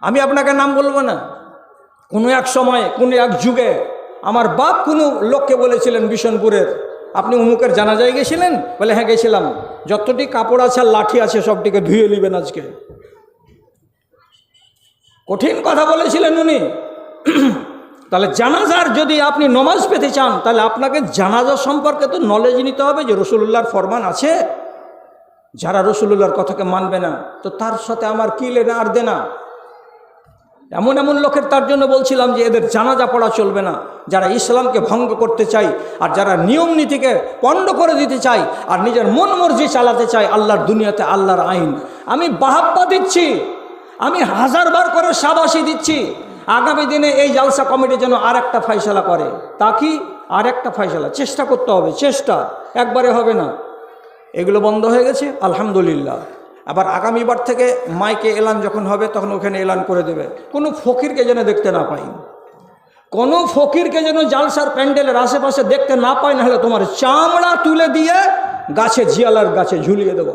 আমি আপনাকে নাম বলব না। কোনো এক সময়, কোনো এক যুগে আমার বাপ কোনো লোককে বলেছিলেন বিশনপুরের আপনি অমুকের জানাজায় গেছিলেন? বলে হ্যাঁ গেছিলাম। যতটি কাপড় আছে আর লাঠি আছে, সবটিকে ধুয়ে নেবেন আজকে। কঠিন কথা বলেছিলেন উনি। তাহলে জানাজার যদি আপনি নমাজ পেতে চান, তাহলে আপনাকে জানাজা সম্পর্কে তো নলেজ নিতে হবে যে রসুল্লাহর ফরমান আছে। যারা রসুল্লাহর কথাকে মানবে না, তো তার সাথে আমার কি লেনা আর দেনা? এমন এমন লোকের তার জন্য বলছিলাম যে এদের জানাজা পড়া চলবে না, যারা ইসলামকে ভঙ্গ করতে চাই আর যারা নিয়ম নীতিকে পণ্ড করে দিতে চাই আর নিজের মন মর্জি চালাতে চায় আল্লাহর দুনিয়াতে আল্লাহর আইন। আমি বাহাপ্পা দিচ্ছি, আমি হাজারবার করে সাবাসী দিচ্ছি, আগামী দিনে এই জালসা কমিটি যেন আর একটা ফয়সলা করে। তা কি? আর একটা ফয়সলা, চেষ্টা করতে হবে, চেষ্টা, একবারে হবে না। এগুলো বন্ধ হয়ে গেছে, আলহামদুলিল্লাহ। আবার আগামীবার থেকে মাইকে এলান যখন হবে, তখন ওখানে এলান করে দেবে। কোনো ফকিরকে যেন দেখতে না পাই। কোনো ফকিরকে যেন জালসার প্যান্ডেলের আশেপাশে দেখতে না পাই নাহলে তোমার চামড়া তুলে দিয়ে গাছে জিয়ালার গাছে ঝুলিয়ে দেবো।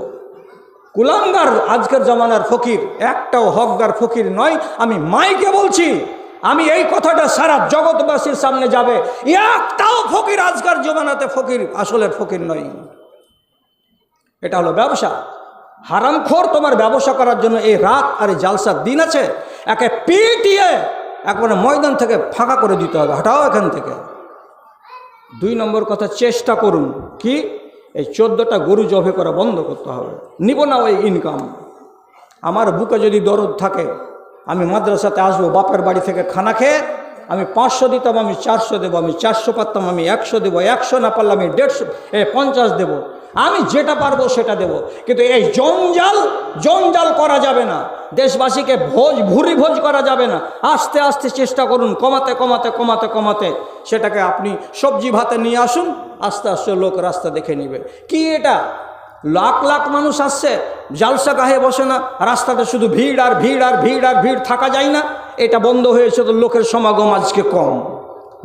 কুলাঙ্গার আজকের জমানার ফকির, একটাও হকদার ফকির নয়। আমি মাইকে বলছি, আমি এই কথাটা সারা জগৎবাসীর সামনে যাবে। একটাও ফকির আজকের জমানাতে ফকির আসলে ফকির নয়। এটা হলো ব্যবসা। হারামখোর তোমার ব্যবসা করার জন্য এই রাত আর এই জালসার দিন আছে, একে পিটিয়ে একবারে ময়দান থেকে ফাঁকা করে দিতে হবে। হটাও এখান থেকে। দুই নম্বর কথা, চেষ্টা করুন। কি? এই চোদ্দোটা গরু জবে করা বন্ধ করতে হবে। নিব না ওই ইনকাম আমার বুকে যদি দরদ থাকে, আমি মাদ্রাসাতে আসব, বাপের বাড়ি থেকে খানা খেয়ে আমি পাঁচশো দিতাম, আমি চারশো দেবো, আমি চারশো পারতাম, আমি একশো দেবো, একশো না পারলে আমি দেড়শো, এ পঞ্চাশ দেবো। আমি যেটা পারব সেটা দেব। কিন্তু এই জঞ্জাল জঞ্জাল করা যাবে না। দেশবাসীকে ভোজ, ভুরি ভোজ করা যাবে না। আস্তে আস্তে চেষ্টা করুন, কমাতে কমাতে কমাতে কমাতে। সেটাকে আপনি সবজি ভাতে নিয়ে আসুন, আস্তে আস্তে লোক রাস্তা দেখে নেবে। কি এটা? লাখ লাখ মানুষ আসছে, জালসা গাহে বসে না, রাস্তাতে শুধু ভিড় আর ভিড় আর ভিড় আর ভিড় থাকা যায় না। এটা বন্ধ হয়েছে তো লোকের সমাগম আজকে কম।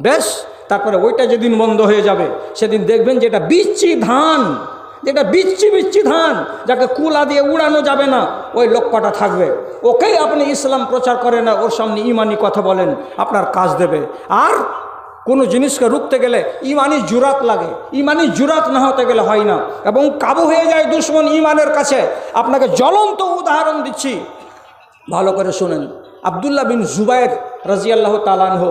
বেশ তারপরে ওইটা যেদিন বন্ধ হয়ে যাবে, সেদিন দেখবেন যেটা বিচ্ছি ধান। যেটা বিচ্ছি বিচ্ছি ধান, যাকে কুলা দিয়ে উড়ানো যাবে না, ওই লক্ষ্যটা থাকবে। ওকেই আপনি ইসলাম প্রচার করেন না, ওর সামনে ইমানি কথা বলেন, আপনার কাজ দেবে। আর কোনো জিনিসকে রুখতে গেলে ইমানি জুরাত লাগে। ইমানি জুরাত না হতে গেলে হয় না। এবং কাবু হয়ে যায় দুশ্মন ইমানের কাছে। আপনাকে জ্বলন্ত উদাহরণ দিচ্ছি। ভালো করে শোনেন। আবদুল্লাহ বিন জুবায়ের রাজিয়াল্লাহ তালানহ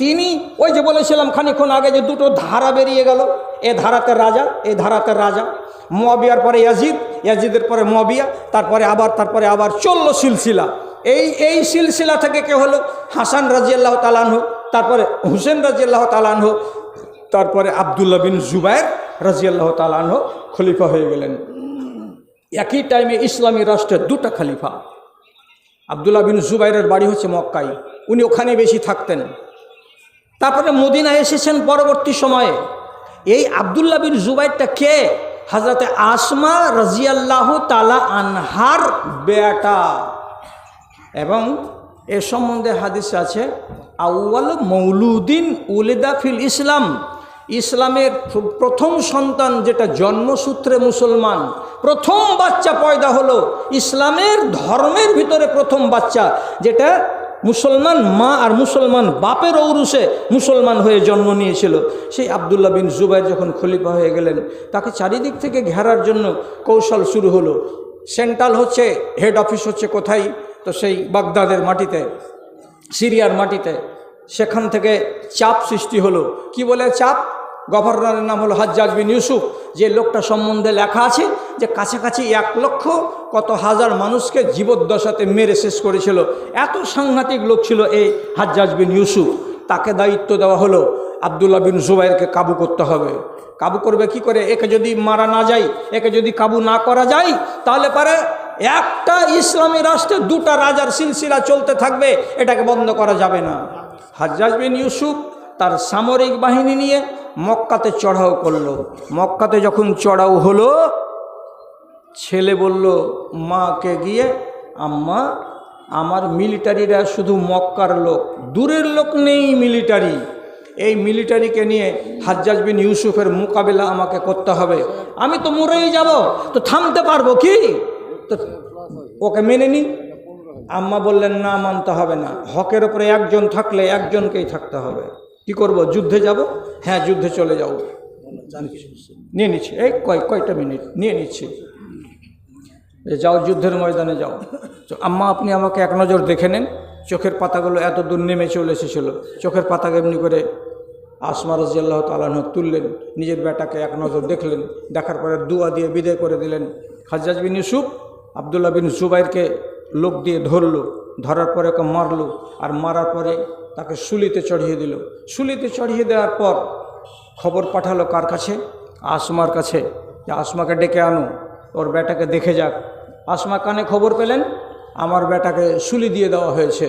তিনি ওই যে বলেছিলাম খানিক্ষণ আগে যে দুটো ধারা বেরিয়ে গেল। এ ধারাতে রাজা, এ ধারাতে রাজা। মোয়াবিয়ার পরে ইয়াজিদ, ইয়াজিদের পরে মোয়াবিয়া, তারপরে আবার তারপরে আবার চলল সিলসিলা। এই এই সিলসিলা থেকে কে হলো? হাসান রাজিয়াল্লাহ তালানহ তারপরে হুসেন রাজিয়াল্লাহ তালানহ তারপরে আবদুল্লাহ বিন জুবায়ের রাজিয়াল্লাহ তালানহ খলিফা হয়ে গেলেন। একই টাইমে ইসলামী রাষ্ট্রের দুটা খলিফা। আবদুল্লাহ বিন জুবাইরের বাড়ি হচ্ছে মক্কাই উনি ওখানে বেশি থাকতেন। তারপরে মদিনা এসেছেন পরবর্তী সময়ে। এই আবদুল্লাহ বিন জুবাইরটা কে? হাজরতে আসমা রাজিয়াল্লাহ তালা আনহার বেটা। এবং এ সম্বন্ধে হাদিস আছে আউ্বাল মৌলুদ্দিন উলিদা ফিল ইসলাম। ইসলামের প্রথম সন্তান যেটা জন্মসূত্রে মুসলমান, প্রথম বাচ্চা পয়দা হলো ইসলামের ধর্মের ভিতরে প্রথম বাচ্চা, যেটা মুসলমান মা আর মুসলমান বাপের ঔরুসে মুসলমান হয়ে জন্ম নিয়েছিল। সেই আবদুল্লাহ বিন জুবাইর যখন খলিফা হয়ে গেলেন, তাকে চারিদিক থেকে ঘেরার জন্য কৌশল শুরু হলো। সেন্ট্রাল হচ্ছে, হেড অফিস হচ্ছে কোথায়? তো সেই বাগদাদের মাটিতে, সিরিয়ার মাটিতে। সেখান থেকে চাপ সৃষ্টি হলো। কি বলে চাপ? গভর্নরের নাম হলো হাজ্জাজ বিন ইউসুফ। যে লোকটা সম্বন্ধে লেখা আছে যে কাছাকাছি এক লক্ষ কত হাজার মানুষকে জীবদ্দশাতে মেরে শেষ করেছিল। এত সাংঘাতিক লোক ছিল এই হাজ্জাজ বিন ইউসুফ। তাকে দায়িত্ব দেওয়া হলো আবদুল্লাহ বিন জুবাইরকে কাবু করতে হবে। কাবু করবে কি করে? একে যদি মারা না যায়, একে যদি কাবু না করা যায়, তাহলে পারে একটা ইসলামী রাষ্ট্রে দুটা রাজার সিলসিলা চলতে থাকবে, এটাকে বন্ধ করা যাবে না। হাজ্জাজ বিন ইউসুফ তার সামরিক বাহিনী নিয়ে মক্কাতে চড়াও করল। মক্কাতে যখন চড়াও হলো ছেলে বলল, মাকে গিয়ে আম্মা, আমার মিলিটারিরা শুধু মক্কার লোক, দূরের লোক নেই মিলিটারি। এই মিলিটারিকে নিয়ে হাজ্জাজ বিন ইউসুফের মোকাবেলা আমাকে করতে হবে। আমি তো মরেই যাব, তো থামতে পারব কি? তো ওকে মেনে নি। আম্মা বললেন, না, মানতে হবে না। হকের ওপরে একজন থাকলে একজনকেই থাকতে হবে। কি করব, যুদ্ধে যাব? হ্যাঁ যুদ্ধে চলে যাও। নিয়ে নিচ্ছি। এই কয়, কয়টা মিনিট? নিয়ে নিচ্ছি। যাও যুদ্ধের ময়দানে যাও। তো আম্মা, আপনি আমাকে এক নজর দেখে নেন, চোখের পাতাগুলো এত দূর নেমে চলে এসেছিল। চোখের পাতাকে এমনি করে আসমা রাজিয়াল্লাহ তালাহ তুললেন, নিজের বেটাকে এক নজর দেখলেন, দেখার পরে দুয়া দিয়ে বিদায় করে দিলেন। হাজ্জাজ বিন ইউসুফ, আবদুল্লাহ বিন জুবাইরকে লোক দিয়ে ধরলো, ধরার পরে ওকে মারলো আর মারার পরে তাকে শুলিতে চড়িয়ে দিল। শুলিতে চড়িয়ে দেওয়ার পর খবর পাঠালো কার কাছে? আসমার কাছে। যে আসমাকে ডেকে আনো, ওর বেটাকে দেখে যাক। আসমা কানে খবর পেলেন, আমার বেটাকে শুলি দিয়ে দেওয়া হয়েছে।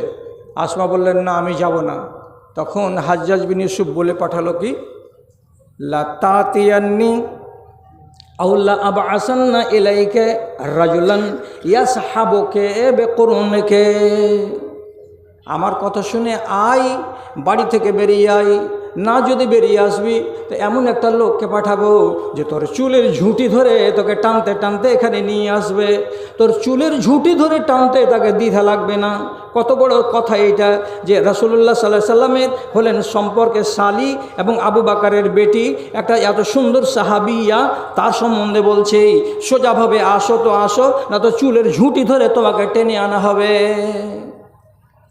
আসমা বললেন, না, আমি যাব না। তখন হাজ্জাজ বিন ইউসুফ বলে পাঠালো কি লাতাতিয়ান্নি আউল্লা আবা আসান্না এলাইকে রাজুলান ইয়াস হাবকে বেকরুনকে। আমার কথা শুনে আই বাড়ি থেকে বেরিয়ে আই না যদি বেরিয়ে আসবি, তো এমন একটা লোককে পাঠাবো যে তোর চুলের ঝুঁটি ধরে তোকে টানতে টানতে এখানে নিয়ে আসবে। তোর চুলের ঝুঁটি ধরে টানতে তাকে দ্বিধা লাগবে না। কত বড় কথা এইটা যে রসুল্লাহ সাল্লাহ সাল্লামের হলেন সম্পর্কে সালি এবং আবু বাকারের বেটি, একটা এত সুন্দর সাহাবিয়া, তার সম্বন্ধে বলছে সোজাভাবে আসো তো আসো, না তো চুলের ঝুঁটি ধরে তোমাকে টেনে আনা হবে।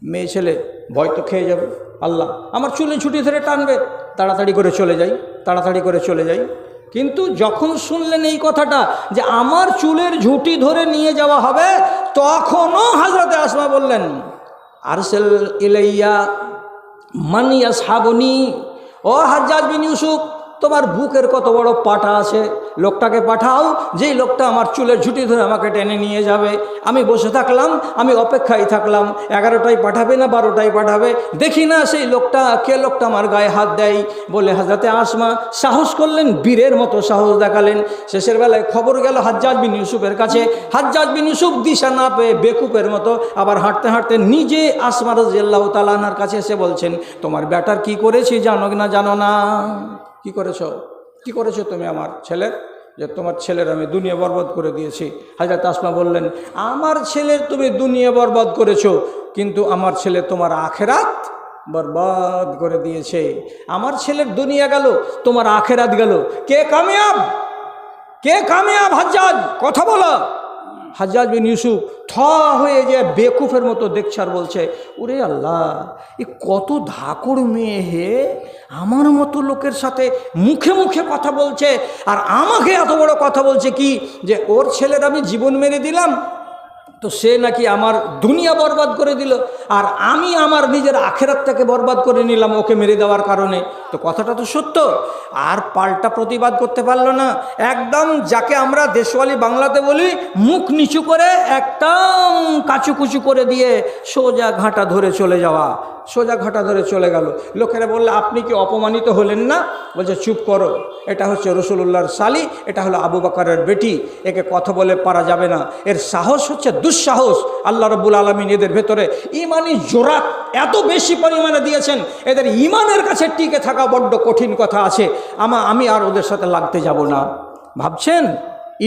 মেয়ে ছেলে ভয় তো খেয়ে যাবে। আল্লাহ, আমার চুলে ছুটি ধরে টানবে। তাড়াতাড়ি করে চলে যাই, তাড়াতাড়ি করে চলে যাই। কিন্তু যখন শুনলেন এই কথাটা, যে আমার চুলের ঝুঁটি ধরে নিয়ে যাওয়া হবে, তখনও হাজরাতে আসমা বললেন, আরসেল ইলাইয়া মানিয়া সাবনি ও হাজ্জাজ বিন ইউসুফ তোমার বুকের কত বড় পাটা আছে? লোকটাকে পাঠাও, যেই লোকটা আমার চুলের ঝুঁটি ধরে আমাকে টেনে নিয়ে যাবে। আমি বসে থাকলাম, আমি অপেক্ষায় থাকলাম। এগারোটায় পাঠাবে না বারোটায় পাঠাবে? দেখি না সেই লোকটা, কে লোকটা আমার গায়ে হাত দেয়? বলে হাজরাতে আসমা, সাহস করলেন, বীরের মতো সাহস দেখালেন। শেষের বেলায় খবর গেল হাজ্জাজ বিন ইউসুফের কাছে। হাজ্জাজ বিন ইউসুফ দিশা না পেয়ে বেকুপের মতো আবার হাঁটতে হাঁটতে নিজে আসমা রাজিয়াল্লাহ তালানার কাছে এসে বলছেন, তোমার ব্যাটার কি করেছি জানো না জানো না? কি করেছ? কি করেছ তুমি আমার ছেলের? যে তোমার ছেলের আমি দুনিয়া বরবাদ করে দিয়েছি। হাজরত তাসমা বললেন, আমার ছেলের তুমি দুনিয়া বরবাদ করেছ, কিন্তু আমার ছেলে তোমার আখেরাত বরবাদ করে দিয়েছে। আমার ছেলের দুনিয়া গেল, তোমার আখেরাত গেল। কে কামিয়াব? কে কামিয়াব, হাজ্জাজ? কথা বলো। হাজ্জাজ বিন ইউসুফ থ হয়ে যে বেকুফের মতো দেখছে আর বলছে, ওরে আল্লাহ, এ কত ধাকড় মেয়ে হে। আমার মতো লোকের সাথে মুখে মুখে কথা বলছে আর আমাকে এত বড় কথা বলছে কি? যে ওর ছেলের আমি জীবন মেরে দিলাম। তো সে নাকি আমার দুনিয়া বরবাদ করে দিল, আর আমি আমার নিজের আখেরাতটাকে বরবাদ করে নিলাম ওকে মেরে দেওয়ার কারণে। তো কথাটা তো সত্য, আর পাল্টা প্রতিবাদ করতে পারল না। একদম যাকে আমরা দেশওয়ালি বাংলাতে বলি, মুখ নিচু করে একদম কাচুকুচু করে দিয়ে সোজা ঘাটা ধরে চলে যাওয়া, সোজা ঘাটা ধরে চলে গেল। লোকেরা বললে, আপনি কি অপমানিত হলেন না? বলছে, চুপ করো, এটা হচ্ছে রসুল্লাহর সালি, এটা হলো আবু বাকারের বেটি, একে কথা বলে পারা যাবে না। এর সাহস হচ্ছে দুঃসাহস আল্লাহ রব্বুল আলমিন এদের ভেতরে। ইমানি জোরাত এত বেশি পরিমাণে দিয়েছেন, এদের ইমানের কাছে টিকে থাকা বড্ড কঠিন কথা আছে। আমা আমি আর ওদের সাথে লাগতে যাব না। ভাবছেন?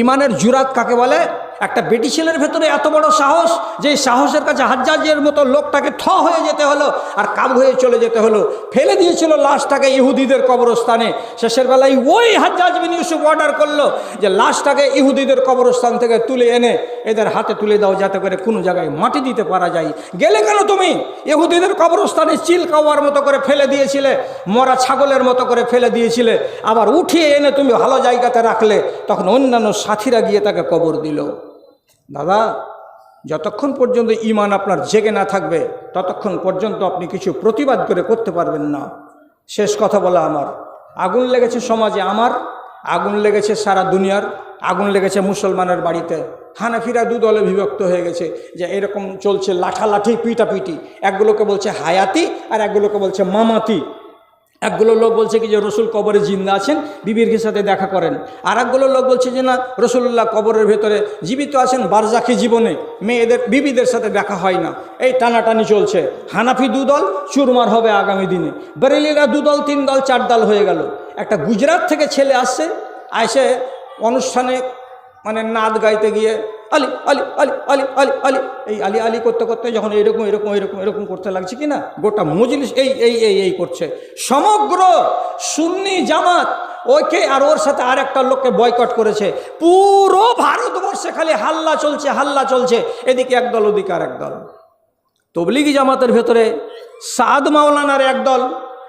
ইমানের জুরাত কাকে বলে? একটা ছেলের ভেতরে এত বড় সাহস যে সাহসের কাছে হাজ্জাজের মতো লোকটাকে থ হয়ে যেতে হলো আর কাবু হয়ে চলে যেতে হলো। ফেলে দিয়েছিল লাশটাকে ইহুদিদের কবরস্থানে। শেষের বেলায় ওই হাজ্জাজ বিন ইউসুফ অর্ডার করল যে লাশটাকে ইহুদিদের কবরস্থান থেকে তুলে এনে এদের হাতে তুলে দাও যাতে করে কোনো জায়গায় মাটি দিতে পারা যায়। গেলে কেন তুমি। ইহুদিদের কবরস্থানে চিল কাওয়ার মতো করে ফেলে দিয়েছিলে, মরা ছাগলের মতো করে ফেলে দিয়েছিলে। আবার উঠিয়ে এনে তুমি ভালো জায়গাতে রাখলে। তখন অন্যান্য সাথীরা গিয়ে তাকে কবর দিল। দাদা, যতক্ষণ পর্যন্ত ইমান আপনার জেগে না থাকবে, ততক্ষণ পর্যন্ত আপনি কিছু প্রতিবাদ করে করতে পারবেন না। শেষ কথা বলা আমার। আগুন লেগেছে সমাজে আমার, আগুন লেগেছে সারা দুনিয়ার, আগুন লেগেছে মুসলমানের বাড়িতে। হানাফিরা দু দলে বিভক্ত হয়ে গেছে যে এরকম চলছে লাঠালাঠি, পিটাপিটি। একগুলোকে বলছে হায়াতি আর একগুলোকে বলছে মামাতি। একগুলো লোক বলছে কি যে রসুল কবরে জিন্দা আছেন, বিবির সাথে দেখা করেন? আর একগুলো লোক বলছে যে না রসুল্লাহ কবরের ভেতরে জীবিত আছেন, বারজাখি জীবনে। মেয়েদের, বিবিদের সাথে দেখা হয় না। এই টানাটানি চলছে। হানাফি দুদল চুরমার হবে আগামী দিনে। বেরেলিরা দুদল তিন দল, চার দল হয়ে গেল। একটা গুজরাট থেকে ছেলে আসছে, আইসে অনুষ্ঠানে মানে নাদ গাইতে গিয়ে আলি আলি আলি আলি আলি আলি। এই আলি আলি করতে করতে যখন এরকম এরকম এরকম এরকম করতে লাগছে কি না গোটা মজলিস এই এই এই এই করছে। সমগ্র সুন্নি জামাত ওকে আর ওর সাথে আর একটা লোককে বয়কট করেছে। পুরো ভারতবর্ষে খালি হাল্লা চলছে হাল্লা চলছে। এদিকে একদল, ওদিকে আর একদল তবলিগি জামাতের ভেতরে সাদ মাওলানার এক দল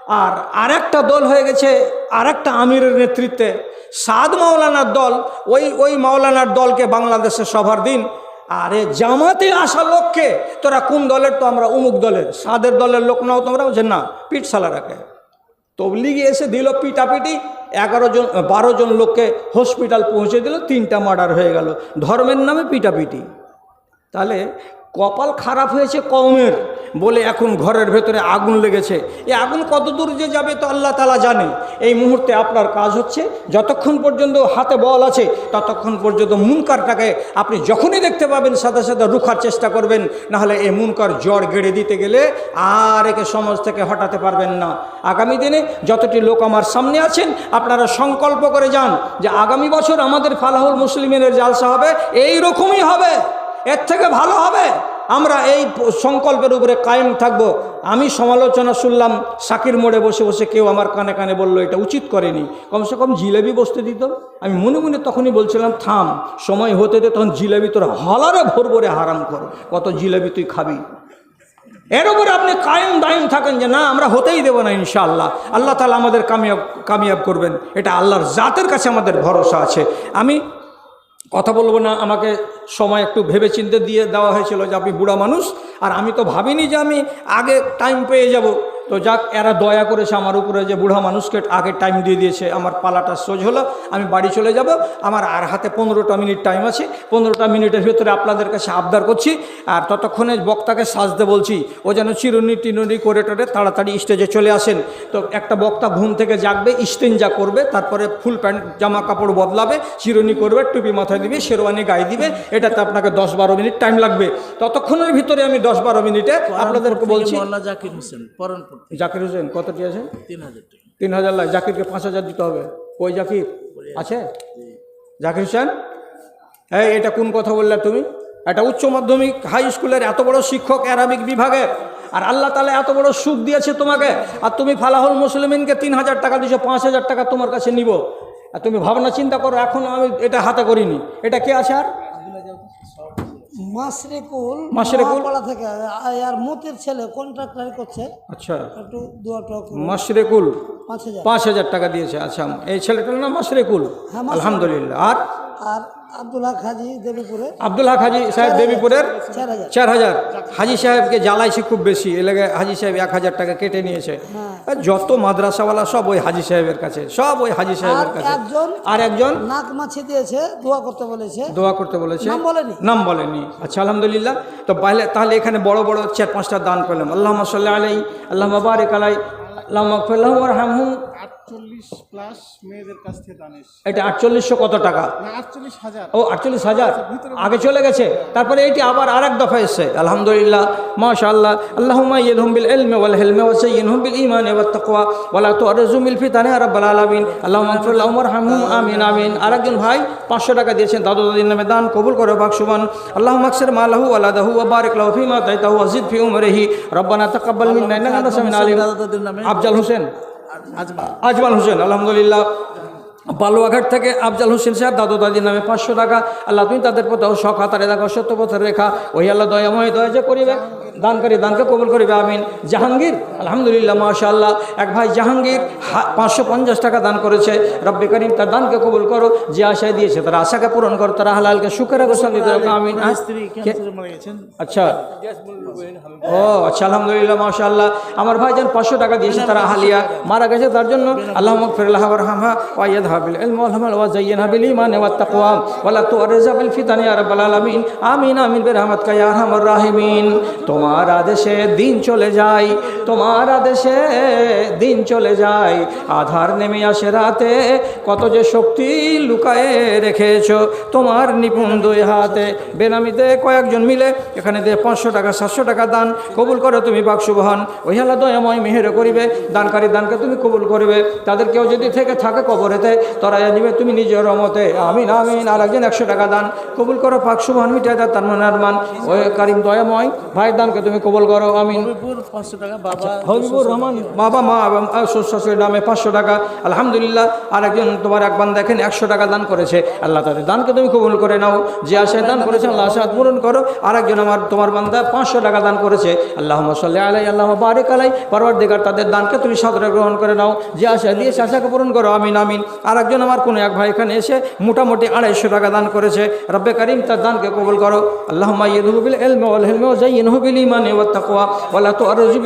আর আরেকটা দল হয়ে গেছে, আরেকটা আমিরের নেতৃত্বে। সাদ মাওলানার দল, ওই ওই মাওলানার দলকে বাংলাদেশের সভার দিন। আরে জামাতে আসা লোককে, তোরা কোন দলের? তো আমরা উমুক দলের। সাদের দলের লোক নাও, তোমরা বলছে, না, পিঠ সালা রাখে তবলিগে এসে দিল পিটাপিটি, এগারো জন, বারো জন লোককে হসপিটাল পৌঁছে দিল, তিনটা মার্ডার হয়ে গেল। ধর্মের নামে পিটাপিটি। তাহলে কপাল খারাপ হয়েছে কমের বলে এখন ঘরের ভেতরে আগুন লেগেছে। এই আগুন কত দূর যে যাবে তো আল্লাহ তালা জানে। এই মুহূর্তে আপনার কাজ হচ্ছে, যতক্ষণ পর্যন্ত হাতে বল আছে, ততক্ষণ পর্যন্ত মুনকারটাকে আপনি যখনই দেখতে পাবেন সাথে সাথে রুখার চেষ্টা করবেন, নাহলে এই মুনকার জ্বর গেড়ে দিতে গেলে আর একে সমাজ থেকে হটাতে পারবেন না। আগামী দিনে যতটি লোক আমার সামনে আছেন, আপনারা সংকল্প করে যান যে আগামী বছর আমাদের ফালাহুল মুসলিমের জালসা হবে, এই রকমই হবে। এর থেকে ভালো হবে। আমরা এই সংকল্পের উপরে কায়েম থাকব। আমি সমালোচনা শুনলাম সাকির মোড়ে বসে বসে কেউ আমার কানে কানে বলল, এটা উচিত করেনি। কমসে কম জিলেবি বসতে দিত। আমি মনে মনে তখনই বলছিলাম, থাম, সময় হতে দে, তখন জিলেবি তোর হলারে ভোর ভরে হারাম কর। কত জিলেবি তুই খাবি? এর উপরে আপনি কায়েম দায়েম থাকেন যে, না, আমরা হতেই দেবো না ইনশাআল্লাহ। আল্লাহ তালা আমাদের কামিয়াব কামিয়াব করবেন। এটা আল্লাহর জাতের কাছে আমাদের ভরসা আছে। আমি কথা বলব না, আমাকে সময় একটু ভেবে চিন্তে দিয়ে দেওয়া হয়েছিল যে আপনি বুড়া মানুষ। আর আমি তো ভাবিনি যে আমি আগে টাইম পেয়ে যাব। তো যাক এরা দয়া করেছে আমার উপরে যে বুড়া মানুষকে আগে টাইম দিয়ে দিয়েছে আমার পালাটা সোজ হলো আমি বাড়ি চলে যাব। আমার আর হাতে পনেরোটা মিনিট টাইম আছে পনেরোটা মিনিটের ভিতরে আপনাদের কাছে আবদার করছি আর ততক্ষণে বক্তাকে সাজতে বলছি ও যেন চিরুনি টিনুনি করে টোরে তাড়াতাড়ি স্টেজে চলে আসেন। তো একটা বক্তা ঘুম থেকে জাগবে ইস্তেঞ্জা করবে তারপরে ফুল প্যান্ট জামা কাপড় বদলাবে চিরুনি করবে টুপি মাথায় দিবে শেরওয়ানি গায়ে দিবে এটাতে আপনাকে দশ বারো মিনিট টাইম লাগবে। ততক্ষণের ভিতরে আমি দশ বারো মিনিটে আপনাদেরকে বলছি জাকির হোসেন থেকে জাকির হোসেন কতটি আছে? তিন হাজার টাকা। তিন হাজার লাখ। জাকিরকে পাঁচ হাজার দিতে হবে। কই জাকির? আছে? জাকির হোসেন? হ্যাঁ এটা কোন কথা বললে তুমি? একটা উচ্চ মাধ্যমিক হাই স্কুলের এত বড় শিক্ষক অ্যারাবিক বিভাগের আর আল্লাহ তালা এত বড় সুখ দিয়েছে তোমাকে। আর তুমি ফালাহুল মুসলিমিনকে তিন হাজার টাকা দিছো পাঁচ হাজার টাকা তোমার কাছে নিব। আর তুমি ভাবনা চিন্তা করো এখন আমি এটা হাতে করিনি। এটা কে আছে আর? মাসরেকুল মাশরেকুল? মহাপাড়া থেকে আর মতির ছেলে কন্ট্রাক্টর করছে। আচ্ছা। একটু দোয়া টক করুন। মাশরেকুল পাঁচ হাজার। টাকা দিয়েছে আচ্ছা। এই ছেলেটার নাম মাশরেকুল। হ্যাঁ। আলহামদুলিল্লাহ। আর? আর আব্দুল্লাহ দেবীপুরে। হাজি সাহেব দেবীপুরের? চার হাজার। হাজি সাহেবকে জ্বালাইছে খুব বেশি। এলাকায় হাজি সাহেব এক হাজার টাকা কেটে নিয়েছে। হ্যাঁ। যত মাদ্রাসাওয়ালা সব ওই হাজি সাহেবের কাছে। সব ওই হাজি সাহেবের কাছে। একজন আর একজন? নাক মাছি দিয়েছে দোয়া করতে বলেছে। দোয়া করতে বলেছে। নাম বলেনি? নাম বলেনি। আচ্ছা আলহামদুলিল্লাহ। তো তাহলে তাহলে এখানে বড় বড় চার পাঁচটা দান করলাম। আল্লাহ সাল্লাহ আলাই আল্লাহ বাবারিক আলাই আল্লাহ মকফুল্লাহ আটচল্লিশ প্লাস মেয়েদের কাছ থেকে দান এসছে। এটা আটচল্লিশশো কত টাকা? আটচল্লিশ হাজার। ও আটচল্লিশ হাজার? আগে চলে গেছে? তারপরে এইটি আবার আরেক দফা এসছে। আলহামদুলিল্লাহ মাশা আল্লাহ আল্লাহুম্মা ইয়দহুম বিল ইলমি ওয়াল হিলমি ওয়া সাইয়্যিনহুম বিল ঈমানি ওয়াত তাকওয়া ওয়া লা তুআররিজু বিল ফিতানি ইয়া রাব্বাল আলামিন। আল্লাহুম্মা ইগফির লাহুম ওয়ারহামহুম আমিন আমিন। আরেকজন ভাই পাঁচশো টাকা দিয়েছেন দাদু দাদির নামে দান কবুল করো বাকসুবান আল্লাহুম্মা আকসির মালাহু ওয়া লাদাহু ওয়া বারিক লাহু ফিমা তাইতাহু ওয়া জিদ ফি উমরিহি। রব্বানা তাকাব্বাল মিন্না ইন্নাকা আনতাস সামিউল আলিম। নামে। আফজাল হোসেন। আজমাল হোসেন আলহামদুলিল্লাহ। বালুয়াঘাট থেকে আফজাল হোসেন সাহেব দাদু দাদির নামে পাঁচশো টাকা। আল্লাহ তুমি তাদের পথে শখ হাতারে দেখো সত্য পথের রেখা। ওই আল্লাহ দয়াময় দয়া যে করিবে দানকারী দানকে কবুল করিবে আমিন। জাহাঙ্গীর আলহামদুলিল্লাহ মাশাআল্লাহ। এক ভাই জাহাঙ্গীর পাঁচশো পঞ্চাশ টাকা দান করেছে। রব্বি করিম তার দানকে কবুল করো যে আশায় দিয়েছে তার আশাকে পূরণ করো তারা হালালকে সুখের দিতে আমিন। হ্যাঁ? আচ্ছা। ও আচ্ছা আলহামদুলিল্লাহ মাশাআল্লাহ। আমার ভাইজান পাঁচশো টাকা দিয়েছে তারা হালিয়া মারা গেছে তার জন্য। আল্লাহ মগফিরুল্লাহ ওয়ারহামহা ওয়া ইয়াদহা বিল ইলমি ওয়াল হামাল ওয়া যায়্যিনহা বিল ঈমানি ওয়াত তাকওয়া ওয়া লা তুআররিজা বিল ফিতানি ইয়া রাব্বাল আলামিন আমিন আমিন বিরহমাতিকা ইয়া আরহামার রাহিমিন তোমার আদেশে দিন চলে যায়, তোমার আদেশে দিন চলে যায়। আধার নেমে আসে রাতে, কত যে শক্তি লুকায়ে রেখেছো তোমার নিপুণ দুই হাতে। বেনামিতে কয়েকজন মিলে এখানে দিয়ে পাঁচশো টাকা, সাতশো টাকা দান কবুল করো তুমি বাকসুবহান ওই হালা দয়াময় মেহের করিবে, দানকারী দানকে তুমি কবুল করবে। তাদের কেউ যদি থেকে থাকে কবরেতে তরাইয়া দিবে তুমি নিজের রহমতে আমিন আমিন আর একজন একশো টাকা দান। কবুল করো পাক সুবহান মিটাই দাও তার মনে। আরমান ওই কারিম দয়াময় ভাইয়ের দানকে তুমি কবুল করো আমিন। পাঁচশো টাকা বাবা হবিবুর রহমান বাবা মা এবং শ্বশুরের নামে পাঁচশো টাকা। আলহামদুলিল্লাহ আরেকজন তোমার একবার দেখেন একশো টাকা দান করেছে। আল্লাহ তাদের দানকে তুমি কবুল করে নাও। যে আশায় দান করেছে আল্লাহ আশা পূরণ করো। আরেকজন আমার তোমার বান্দা পাঁচশো টাকা দান করেছে। আল্লাহ সাল্লাহ আলাই আল্লাহ বারেক আলাই পরবার দিগার তাদের দানকে তুমি সাদরে গ্রহণ করে নাও। যে আশা দিয়েছে আশাকে পূরণ করো। আমিন আমিন। আরেকজন আমার কোনো এক ভাই এখানে এসে মোটামুটি আড়াইশো টাকা দান করেছে। রব্বে করিম তার দানকে কবুল করো। আল্লাহ মাইয়ুবিল এলমে হেলমে ইমানি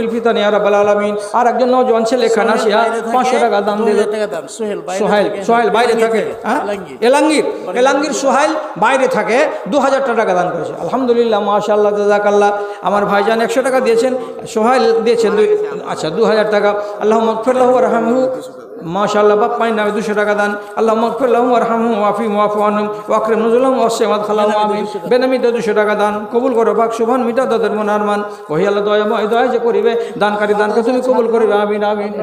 ফিতানি রাব্বাল আলামিন। আর একজন নওজোয়ান ছেলে এখানে আসিয়া পাঁচশো টাকা দান দিল। সোহেল বাইরে থেকে- হ্যাঁ? এলাঙ্গির। এলাঙ্গির। সোহাইল বাইরে থাকে। দু হাজার টাকা দান করেছে। আলহামদুলিল্লাহ মাশাআল্লাহ জাজাকাল্লাহ আমার ভাইজান একশো টাকা দিয়েছেন। সোহাইল দিয়েছেন আচ্ছা দু হাজার টাকা আল্লাহ মকফিল্লাহ রহমহু। মাশাআল্লাহ বাপ পাই নামে দুশো টাকা দান। আল্লাহ মকফিল্লাহ রহমহু ওয়াফি ওয়াফু আনহুম ওয়াকরিম নজুলাম ওয়াসেমাদ খালাম আমিন বেনামিতে দুশো টাকা দান। কবুল করো বাক শুভান মিটা তাদের মন আরমান। ওহি আল্লাহ দয়াময় দয়া যে করিবে। দানকারী দানকে তুমি কবুল করিবে। আমিন আমিন।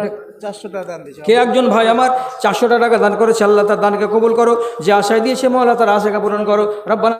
চারশো টাকা দান দিয়েছে কে একজন ভাই আমার চারশো টাকা দান করেছে আল্লাহ তার দানকে কবুল করো। যে আশায় দিয়েছে মহল্লা তার আশাকে পূরণ করো। রব্বানা